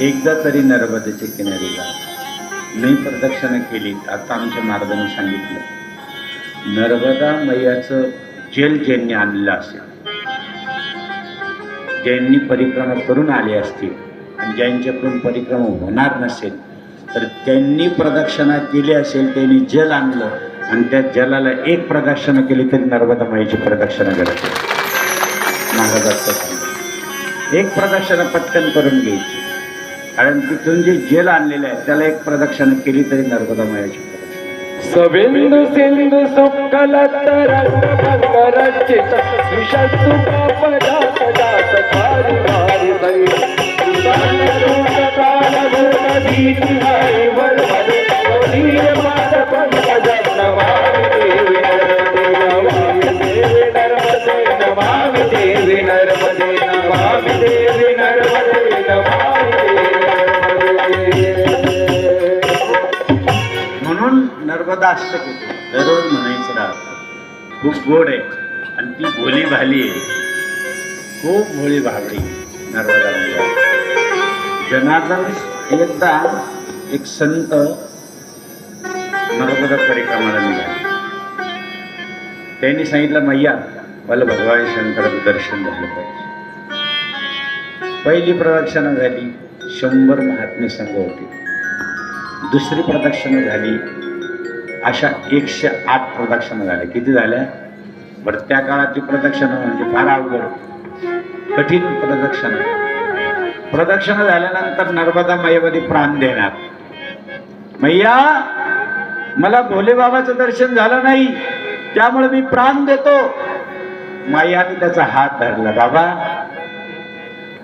एकदा तरी नर्मदेच्या किनारी जा. मी प्रदक्षिणा केली आता आमच्या मार्गाने सांगितलं. नर्मदा मैयाचं जेल ज्यांनी आणलं असेल ज्यांनी परिक्रमा करून आले असतील आणि ज्यांच्याकडून परिक्रमा होणार नसेल तर त्यांनी प्रदक्षिणा केली असेल त्यांनी जल आणलं आणि त्या जलाला एक प्रदक्षिणा केली तरी नर्मदा माईची प्रदक्षिणा करते महाराजाचं एक प्रदक्षिणा पटकन करून घ्यायची. कारण तिथून जे जेल आणलेलं आहे त्याला एक प्रदक्षिणा केली तरी नर्मदा मायाची प्रदक्षिणा सविंदु सिंधु सुकलतरंगरचित विषस्तु पदात भारी म्हणून दररोज म्हणायचं राहत खूप गोड आहे आणि ती भोली भाली आहे. खूप भोळी भाबडी नर्मदा मैया जनार्दन एकदा एक संत नर्मदा परिक्रमाला निघाले. त्यांनी सांगितलं मैया मला भगवान शंकराचं दर्शन झालं पाहिजे. पहिली प्रदक्षिणा झाली शंभर महात्मे संघ होते. दुसरी प्रदक्षिणा झाली अशा एकशे आठ प्रदक्षिणा झाल्या किती झाल्या बरं त्या काळातली प्रदक्षिणा म्हणजे फार अवघड. कठीण प्रदक्षिणा. प्रदक्षिणा झाल्यानंतर नर्मदा मैयामध्ये प्राण देणार. मैया मला भोले बाबाचं दर्शन झालं नाही. त्यामुळे मी प्राण देतो. मायाने त्याचा हात धरला. बाबा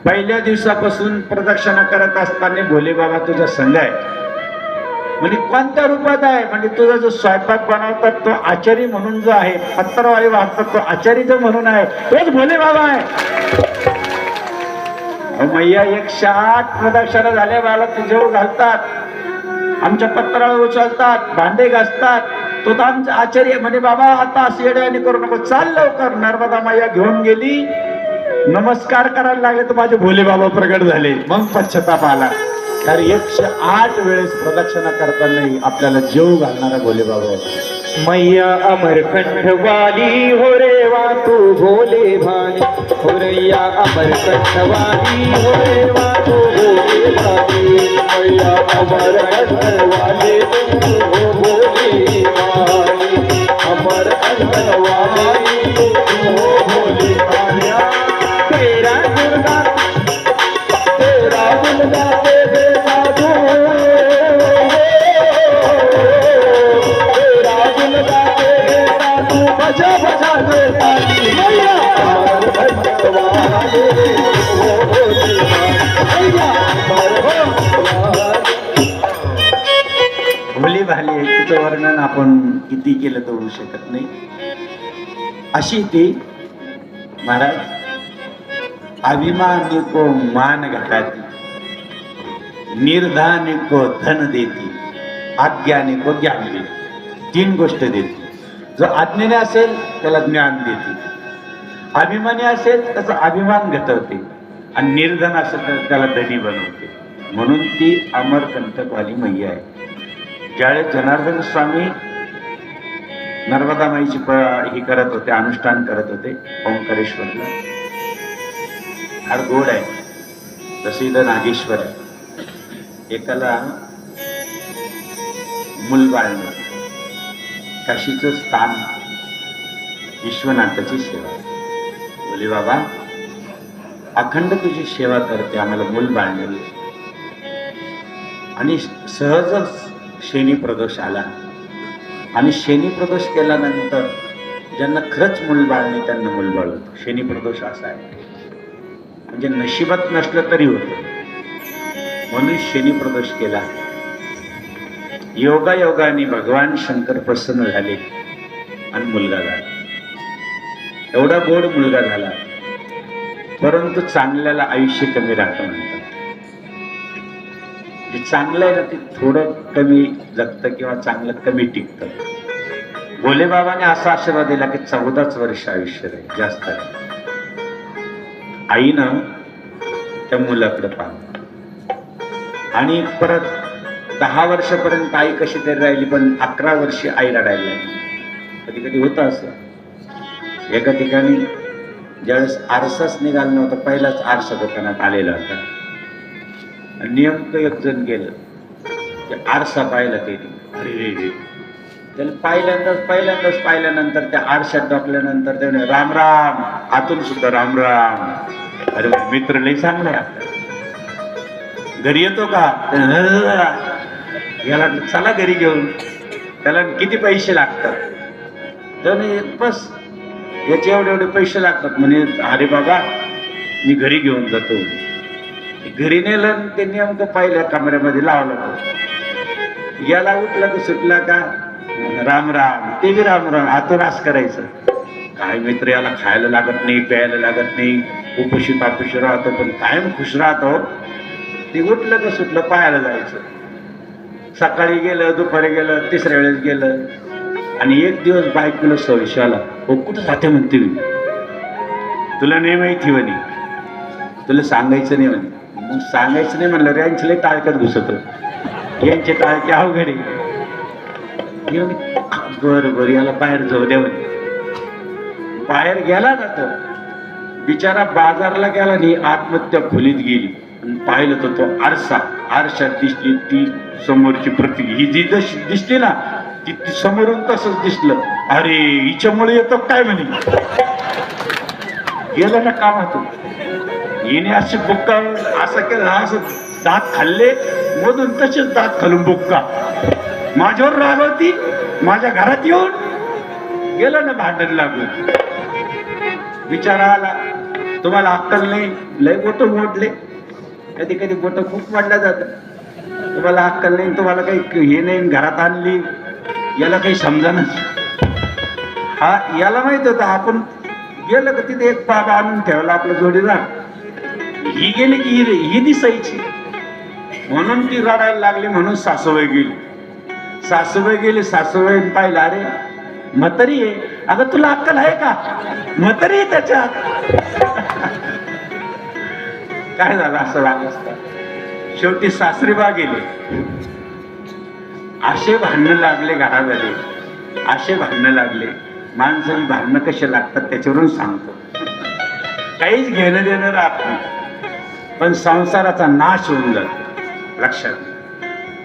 पहिल्या दिवसापासून प्रदक्षिणा करत असताना भोले बाबा तुझा संघ आहे. म्हणजे कोणत्या रूपात आहे? म्हणजे तुझा जो स्वयंपाक बनवतात तो आचारी म्हणून जो आहे पत्रवाळी वाहतात तो आचारी जो म्हणून आहे तोच भोले बाबा आहे. मैया एकशे आठ प्रदक्षिणा झाल्या बाला तुझ्यावर घालतात. आमच्या पत्रावर उचलतात भांडे घासतात. तो तर आमचा आचार्य म्हणे बाबा आता येड्याने करू नको. चाल लवकर. नर्मदा मैया घेऊन गेली. नमस्कार करायला लागले तर माझे भोले बाबा प्रगट झाले. मग पश्चाताप आला. कारण एकशे आठ वेळेस प्रदक्षिणा करतानाही आपल्याला जेव घालणारा भोले बाबा मैया अमरकंठ वाली हो रे वा तू भोले भाली. हो रैया अमरकंठ वाली हो रे वा तू भोले भाली. मैया अमरकंठ वाले तू हो भोले. भाली अमरकंठ वाली तू भोले भाली. तेरा दुर्गा बजा बजा दे ताली मैया हो मैया आहे तिचं वर्णन आपण किती केलं तर होऊ शकत नाही. अशी ती महाराज अभिमान को मान घटाती निर्धानिको धन देती. आज्ञानी को ज्ञान देती. तीन गोष्ट देते. जो आज्ञेने असेल त्याला ज्ञान देते. अभिमानी असेल त्याचा अभिमान घटवते. आणि निर्धन असेल तर त्याला धनी बनवते. म्हणून ती अमरकंटकवाली मैया आहे. ज्यावेळेस जनार्दन स्वामी नर्मदा माईची प- ही करत होते अनुष्ठान करत होते ओंकारेश्वरला. फार गोड आहे. तसे इथं नागेश्वर आहे. एकाला मुलबाळणं. काशीचं स्थान विश्वनाथाची सेवा. बोले बाबा अखंड तुझी सेवा करते आम्हाला मूल बाळणं आणि सहजच शेनी प्रदोष आला. आणि शेनी प्रदोष केल्यानंतर ज्यांना खरंच मूल बाळणे त्यांना मूल बाळ होतं शेनी प्रदोष असा आहे. म्हणजे नशिबात नसलं तरी होतं. म्हणून शेनी प्रदोष केला. योगा योगाने भगवान शंकर प्रसन्न झाले आणि मुलगा झाला. एवढा गोड मुलगा झाला. परंतु चांगल्याला आयुष्य कमी राहतं म्हणतात. जे चांगलं आहे ना ते थोडं कमी जगतं किंवा चांगलं कमी टिकतं. भोले बाबाने असा आशीर्वाद दिला की चौदाच वर्ष आयुष्य राहील जास्त आईनं त्या मुलाकडे पाहिलं. आणि परत दहा वर्षापर्यंत आई कशी तरी राहिली पण अकरा वर्षी आई रडायला लागली. कधी कधी होतं असं. एका ठिकाणी ज्यावेळेस आरसाच निघाला नव्हता पहिलाच आरसा दुकानात आलेला होता. नेमकं एक जण गेलं. ते आरसा पाहिला त्याने. रे त्याला पहिल्यांदाच पहिल्यांदाच पाहिल्यानंतर त्या आरशात टाकल्यानंतर त्याने राम राम आतून सुद्धा राम राम. अरे मित्र लई चांगला आहे घरी येतो का? याला चला घरी घेऊन. त्याला किती पैसे लागतात? त्याने बस याचे एवढे एवढे पैसे लागतात. म्हणे अरे बाबा मी घरी घेऊन जातो. घरी नेलं आणि ते नेमकं पहिल्या कमऱ्यामध्ये लावलं. याला उठला तर सुटला का? राम राम. ते बी राम राम. आतून रास करायचं. काय मित्र याला खायला लागत नाही प्यायला लागत नाही. उपाशी तापुशी राहतो पण कायम खुश राहतो. ते उठलं तर सुटलं पाहायला जायचं. सकाळी गेलं दुपारी गेलं तिसऱ्या वेळेस गेलं. आणि एक दिवस बायकोला संशय आला. हो कुठं जाते म्हणते मी? तुला नाही माहिती म्हणे. तुला सांगायचं नाही म्हणे. मग सांगायचं नाही म्हणलं यांचे लय टाळक्यात घुसत यांचे टाळके अवघड आहे. हे बर बरं बरं याला बाहेर जाऊ द्या म्हणे. बाहेर गेला ना तो. बिचारा बाजारला गेला नाही आत्महत्या खोलीत गेली. पाहिलं तर तो आरसा आरशात दिसली ती समोरची पृथ्वी ही जी जशी दिसली ना ती ती समोरून तसंच दिसलं. अरे हिच्यामुळे येतो काय म्हणे? गेलं ना कामात येणे असे बुक्का असं केलं असं दात खाल्ले मधून तसेच दात खालून बुक्का. माझ्यावर रागवती माझ्या घरात येऊन गेलं ना भांडण लागून. विचारा आला तुम्हाला अक्कल नाही? लय मोठं मोडले. कधी कधी बोट खूप मोडल्या जातात. तुम्हाला अक्कल नाही तुम्हाला काही हे नाही घरात आणली याला काही समजानच हा याला माहीत होतं आपण गेलं का तिथे एक बाबा आणून ठेवला आपला जोडीदार ही गेली की ही ही दिसायची. म्हणून ती रडायला लागली म्हणून सासूबाई गेली. सासूबाई गेली सासूबाई पाहिलं अरे म्हातारी आहे. अगं तुला अक्कल आहे का? म्हातारी आहे त्याच्यात. काय झालं असं वाग शेवटी सासरीबा गेले. असे भांडणं लागले घरामध्ये. असे भांडणं लागले. माणसाची भांडणं कसे लागतात त्याच्यावरून सांगतो. काहीच घेणं देणं राहत नाही. पण संसाराचा नाश होऊन जातो. लक्षात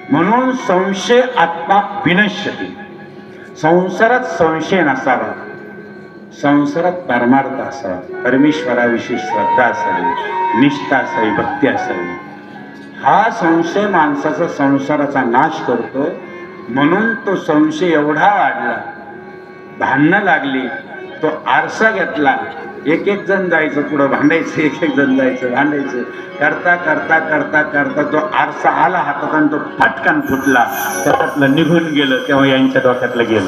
म्हणून संशय आत्मा विनश्यती. संसारात संशय नसावा. संसारात परमार्थ असावा. परमेश्वराविषयी श्रद्धा असावी. निष्ठा असावी भक्ती असावी. हा संशय माणसाचा संसाराचा नाश करतो. म्हणून तो संशय एवढा वाढला. भांडणं लागली. तो आरसा घेतला. एक एक जण जायचं पुढं भांडायचं एक एक जण जायचं भांडायचं. करता करता करता करता तो आरसा आला हातात आणि तो फटकन फुटला. त्याच्यातलं निघून गेलं तेव्हा यांच्या डोक्यातलं गेलं.